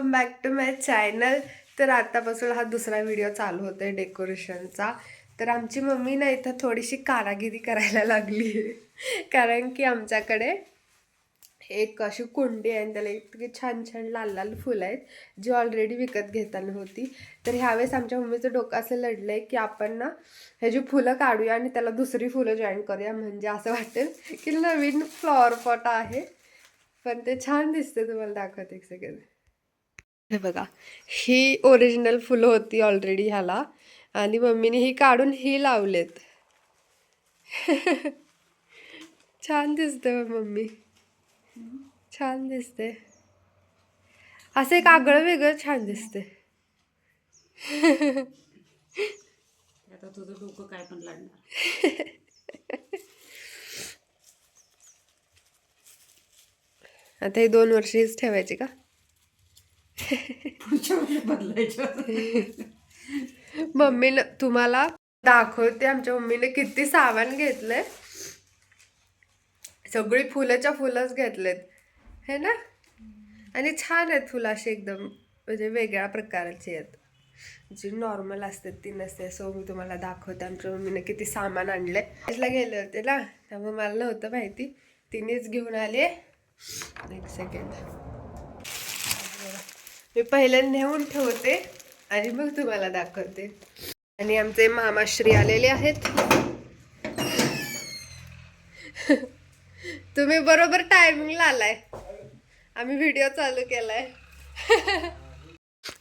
Welcome back to my channel. तर आतापासून हा दुसरा व्हिडिओ चालू होतो आहे डेकोरेशनचा. तर आमची मम्मी ना इथं थोडीशी कारागिरी करायला लागली. आहे कारण की आमच्याकडे एक अशी कुंडी आहे आणि त्याला इतकी छान छान लाल लाल फुलं आहेत जी ऑलरेडी विकत घेताना होती. तर ह्यावेळेस आमच्या मम्मीचं डोकं असं लढलं आहे की आपण ना ह्याची फुलं काढूया आणि त्याला दुसरी फुलं जॉईन करूया. म्हणजे असं वाटेल की नवीन फ्लॉवर पॉट आहे. पण ते छान दिसते तुम्हाला दाखवते एक सेकंड हे बघा ही ओरिजिनल फुलं होती ऑलरेडी ह्याला. आणि मम्मीने ही काढून ही लावलेत. छान दिसते मम्मी. छान दिसते असं एक आगळं वेगळं छान दिसते आता तुझं डोकं काय पण लागणार. आता हे दोन वर्ष हीच ठेवायची का? पुढच्या वेळी बदलायचं. मम्मीनं तुम्हाला दाखवते आमच्या मम्मीने किती सामान घेतलंय. सगळी फुलाच्या फुलंच घेतलेत. हे ना? आणि छान आहेत फुलं अशी एकदम म्हणजे वेगळ्या प्रकारची आहेत. जी नॉर्मल असतात ती नसते. सो मी तुम्हाला दाखवते आमच्या मम्मीने किती सामान आणलंय. त्याला गेले होते ना त्यामुळे मला नव्हतं माहिती. तिनेच घेऊन आले. एक सेकंड मी पहिले नेऊन ठेवते आणि मग तुम्हाला दाखवते. आणि आमचे मामाश्री आलेले आहेत. तुम्ही बरोबर टायमिंगला आलाय. आम्ही व्हिडिओ चालू केलाय.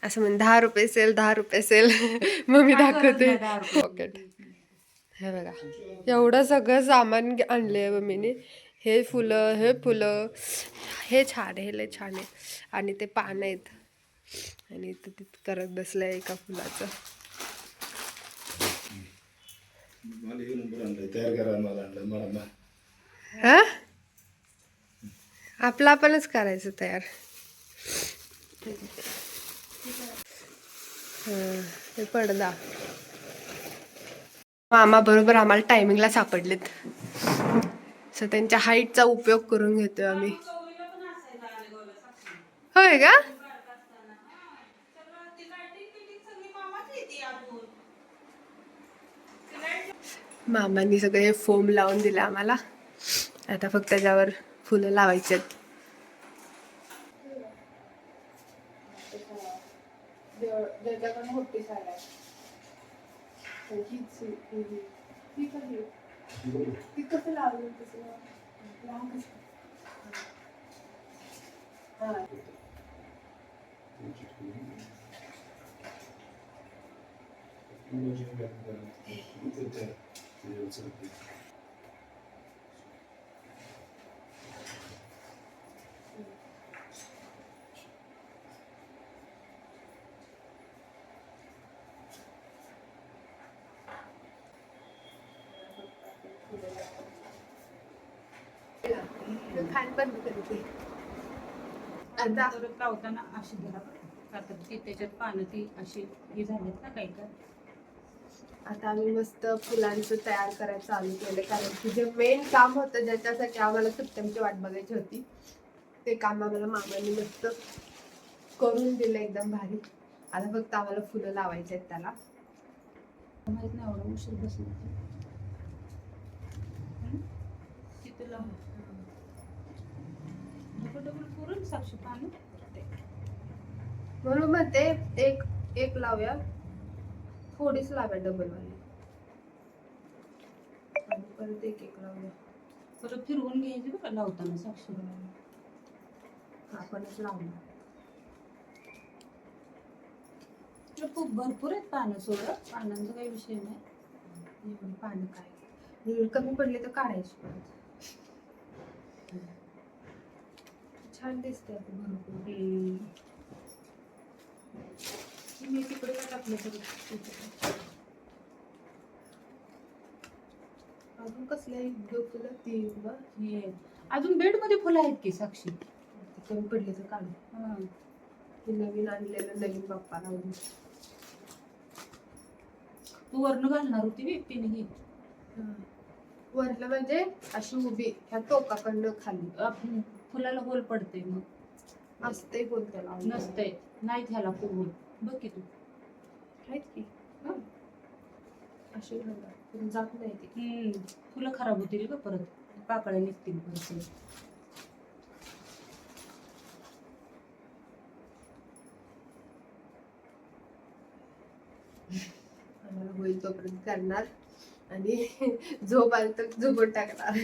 असं म्हणजे दहा रुपये सेल दहा रुपये सेल मग मी दाखवते. पॉकेट हे बघा. एवढं सगळं सामान आणलंय मम्मीने हे फुलं हे फुलं. हे छान हे लय छान आहे. आणि ते पानं आहेत. आणि इथं तिथं करत बसलंय एका फुलाचं हे आपलं आपणच करायचं तयार. हे पडदा मामा बरोबर आम्हाला टायमिंगला सापडलेत. सो त्यांच्या हाईटचा उपयोग करून घेतोय आम्ही. होय का? मामांनी सगळे हे फोम लावून दिले आम्हाला. आता फक्त त्याच्यावर फुलं लावायची आहेत. फॅन बंद करते आता परत लावताना अशी धरा बरं. त्याच्यात पानं ती अशी हे झालेत ना काही काय आता आम्ही मस्त फुलांचं तयार करायला चालू केलं. कारण की जे मेन काम होतं ज्याच्यासाठी आम्हाला सप्टेंबरची वाट बघायची होती ते काम आम्हाला मामाने मस्त करून दिलं एकदम भारी. आता फक्त आम्हाला फुलं लावायची आहेत त्याला. माहीत नाही एवढा उशीर बसला तिथे लाव? डबल डबल पुरण साक्षी ते. म्हणून म्हणते एक एक लावूया. थोडीच लावूया डबल वाली. आणि परत एक एक लावूया परत फिरवून घ्यायची बघा लावताना साक्षी आपणच लावणार खूप भरपूर आहेत पानं सोडत पानांचा काही विषय नाही. एवढी पानं काय? कमी पडले तर काढायची. परत छान दिसते भरपूर. मी तिकडे काय टाकलं तर? अजून कसल्या ती बघ हे अजून बेडमध्ये फुलं आहेत की साक्षी? ती कमी पडली तर काढू. ती नवीन आणलेलं नवीन बाप्पा लावून तू वर्ण घालणार होती बी पिन ही. वरलं म्हणजे अशी उभी ह्या टोकाकडनं खाली. आपण फुलाला होल पडते मग. असते बोल त्याला नसतंय. नाही त्याला फुल बघ की तू. आहेत की? हं. अशी जात नाही ती हम्म, फुलं खराब होतील ग परत. पाकळ्या निघतील परत ते. आम्हाला होईल तोपर्यंत करणार आणि झोप आली तर झोपून टाकणार.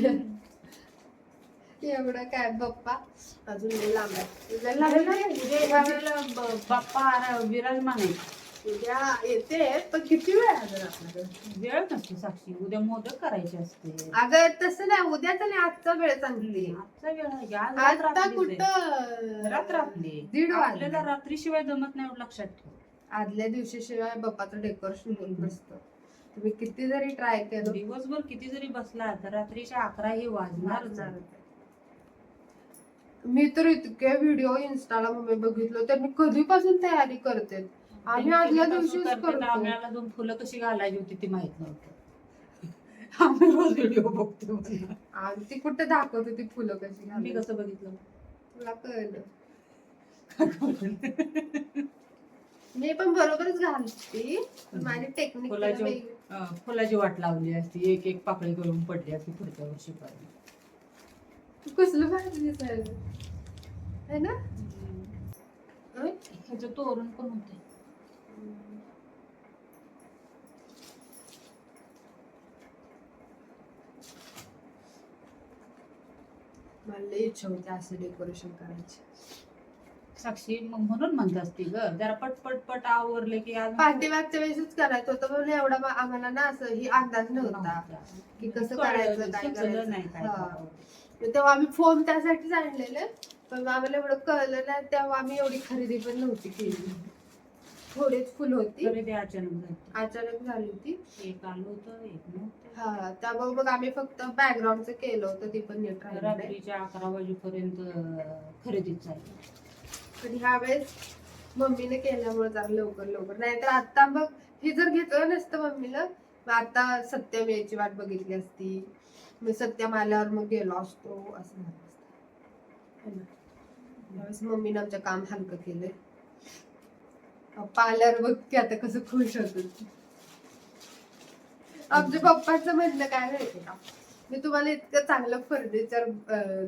एवढं काय बाप्पा? अजून लय लांब आहे. लय लांब अरे नाही. नाही, उद्या ह्या वेळेला ब- बाप्पा आरा- विराजमान आहे. उद्या येते पण किती वेळ आहे अजून आपल्याकडे वेळ नसतो साक्षी उद्या मोदक करायचे असते. अगं तसं नाही उद्याचा नाही आजचा वेळ चांगली. आजचा वेळ आहे. की आज रात्र आता आपलीच आहे. कुठं? रात्र दीड वाजले. आपल्याला रात्रीशिवाय जमत नाही एवढं लक्षात ठेव. आदल्या दिवशी शिवाय बाप्पाचं डेकोरेशन होत नसतं तुम्ही किती जरी ट्राय केलं. दिवसभर किती जरी बसला तर रात्रीच्या अकरा हे वाजणारच आहे. मी तर इतके व्हिडिओ इन्स्टाला मम्मी बघितलो तर मी कधीपासून तयारी करते? आम्ही आदल्या दिवशीच करते. करतो. आम्हाला दोन फुलं कशी घालायची होती ती माहीत नव्हतं. आम्ही रोज व्हिडिओ बघतो. म्हणून. आणि ती कुठे दाखवत होती फुलं कशी मी. कसं बघितलं? तुला कळलं. मी पण बरोबरच घालते. माझी टेक्निक फुलाची अं, फुलाची वाट लावली असती. एक एक पाकळी करून पडली असती पुढच्या वर्षी पर्यंत कसलं भारी दिसायला. है ना? होय? ह्याचं तोरण पण होते मला लई इच्छा होती असं डेकोरेशन करायची. साक्षी मग म्हणून म्हणत असती ग. जरा पटपट पट आवरले की आज पाठीमागच्या वेळेसच करायचं होतं पण एवढा आम्हाला ना असं ही अंदाज नव्हता की कसं करायचं, काय करायचं. नाही तेव्हा आम्ही फोन त्यासाठीच आणलेले. पण आम्हाला एवढं कळलं नाही तेव्हा आम्ही एवढी खरेदी पण नव्हती केली. थोडीच फुल होती. खरेदी अचानक झाली. अचानक झाली होती. एक आलं होतं एक नव्हतं. हा त्यामुळे मग आम्ही फक्त बॅकग्राऊंडचं केलं होतं ती पण नीट राहिलं नाही. रात्रीच्या अकरा वाजेपर्यंत खरेदीच चालली पण ह्या वेळेस मम्मीने केल्यामुळे जरा लवकर लवकर. नाहीतर आता मग हे जर घेतलं नसतं मम्मीला मग आता सत्यम यायची वाट बघितली असती. मग सत्यम आल्यावर मग गेलो असतो असं झालं? त्यावेळेस मम्मीने आमचं काम हलकं केलंय. आल्यावर बघ की आता कसं खुश होत आमच्या पप्पाचं म्हणणं काय माहिती का? मी तुम्हाला इतकं चांगलं फर्निचर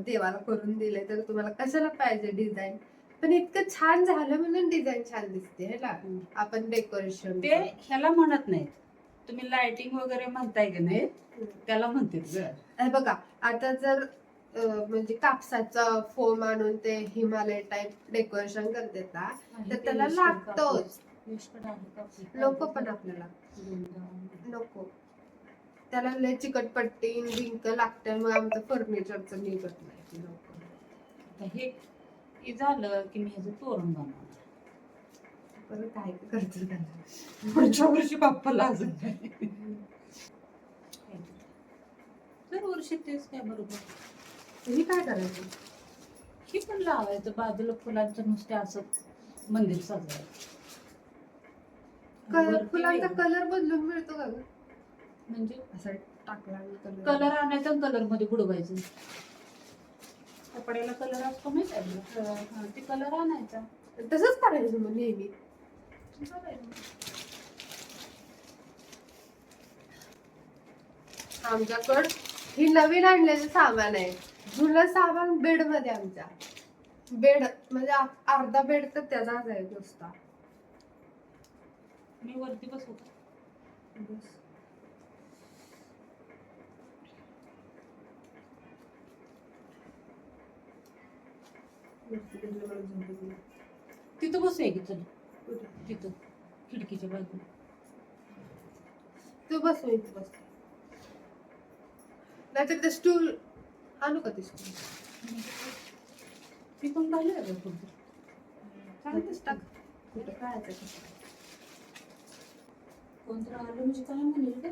देवाला करून दिलंय तर तुम्हाला कशाला पाहिजे डिझाईन पण इतकं छान झालं म्हणून डिझाईन छान दिसते है ना? हम्म. आपण डेकोरेशन ते ह्याला म्हणत नाहीत. तुम्ही लाइटिंग वगैरे म्हणताय की नाही? त्याला म्हणते बघा आता जर अं, म्हणजे कापसाचा फोम आणून ते हिमालय टाइप डेकोरेशन करते ना तर त्याला लागतोच. लोक पण आपल्याला. नको. त्याला लय चिकटपट्टी लिंक लागते मग आमचं फर्निचरचं निघत नाही हे हे झालं की मी ह्याचं तोरण बनवणार. परत काय करतो पुढच्या वर्षी बाप्पाला अजून दर वर्षी तेच काय बरोबर. तुम्ही काय करायचं? हे पण लावायचं बाजूला फुलांचं नुसते असं मंदिर सजवायचं. फुलांचा. कलर बदलून मिळतो का ग? म्हणजे असं टाकला कलर. कलर आणायचा कलरमध्ये बुडवायचं. कपड्याला कलर असतो माहीत? हा, ते कलर आणायचा. तसंच करायचं मग नेहमी. आमच्याकड ही नवीन आणलेलं सामान आहे. जुनं सामान बेडमध्ये आमच्या. बेड म्हणजे अर्धा बेड तर त्याचाच आहे नुसता. मी वरती बस. तिथं बसूया की चल? तिथं खिडकीच्या बाजूला. तू बस इथे बस नाहीतर ते स्टूल आणू का ते स्टूल पण घालूया का पुढचं चालतेच टाक. कुठे काय कोणतं आलं म्हणजे काय म्हणेल का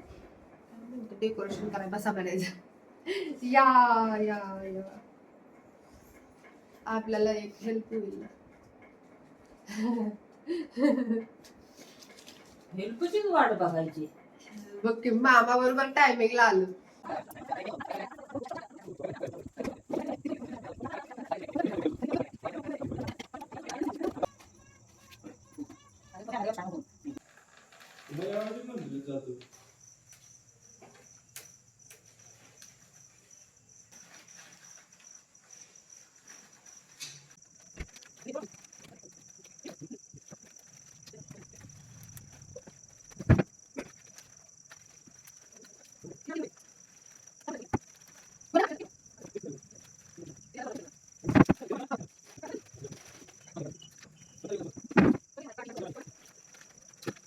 डेकोरेशन करायला बसा बनायचं या या या. आपल्याला एक हेल्प होईल. हेल्पचीच वाट बघायची. बघ की मामा बरोबर टायमिंगला आलो झाले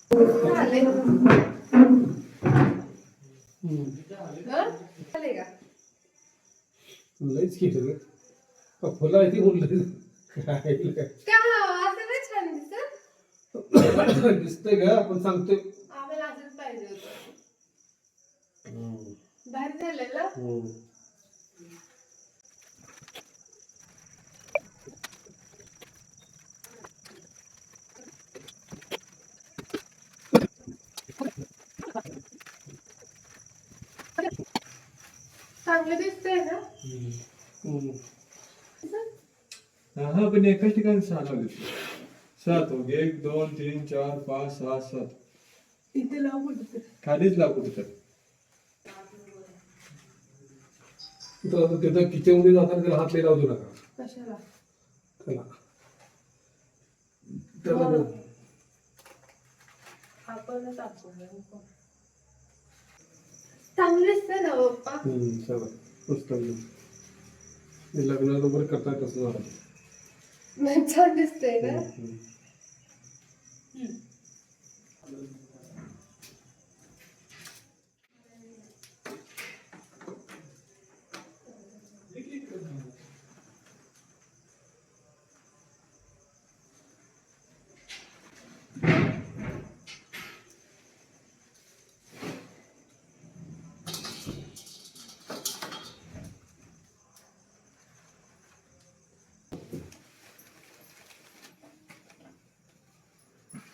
हं? झाले का लईच केलं का फुलं आहे ती दिसत दिसतंय का आपण सांगतोय. आम्हाला असंच पाहिजे होतं. भारी झालेलं चांगलं दिसतंय ना? हा पण एकाच ठिकाणी सहा लावले सात हो एक दोन तीन चार पाच सहा सात. इथे लावू कुठं खालीच लागू तर तिथं तिथं किचनमध्ये जाताना त्याला हात लावू देऊ नका. कशाला? त्याला त्याला आपणच आपण चांगलं दिसतंय ना पप्पा हम्म, चला पुस्तक घेऊ. हे लग्नाला वगैरे करता येत असं झालं छान दिसतंय ना. हम्म.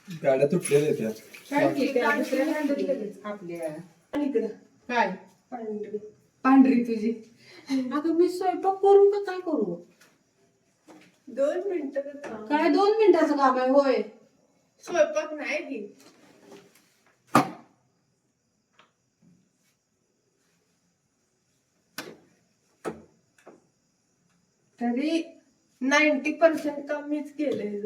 गाड्या तुटलेल्या आहेत त्या. काय आपल्या. पांढरी. पांढरी तुझी. अगं मी स्वयंपाक करू का? काय करू? दोन मिनिटं काय दोन मिनिटाचं काम आहे? होय. स्वयंपाक नाही की तरी नाईन्टी पर्सेंट काम मीच केलंय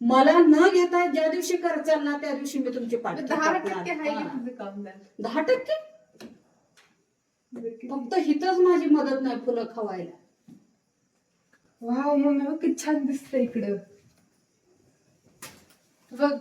मला न घेता ज्या दिवशी करचाल ना त्या दिवशी मी तुमची पाठ दहा टक्के आहे की तुझं काम नाही दहा टक्के? फक्त हिथच माझी मदत नाही फुलं खवायला. वाव मम्मी बघ किती छान दिसतंय इकडं. बघ.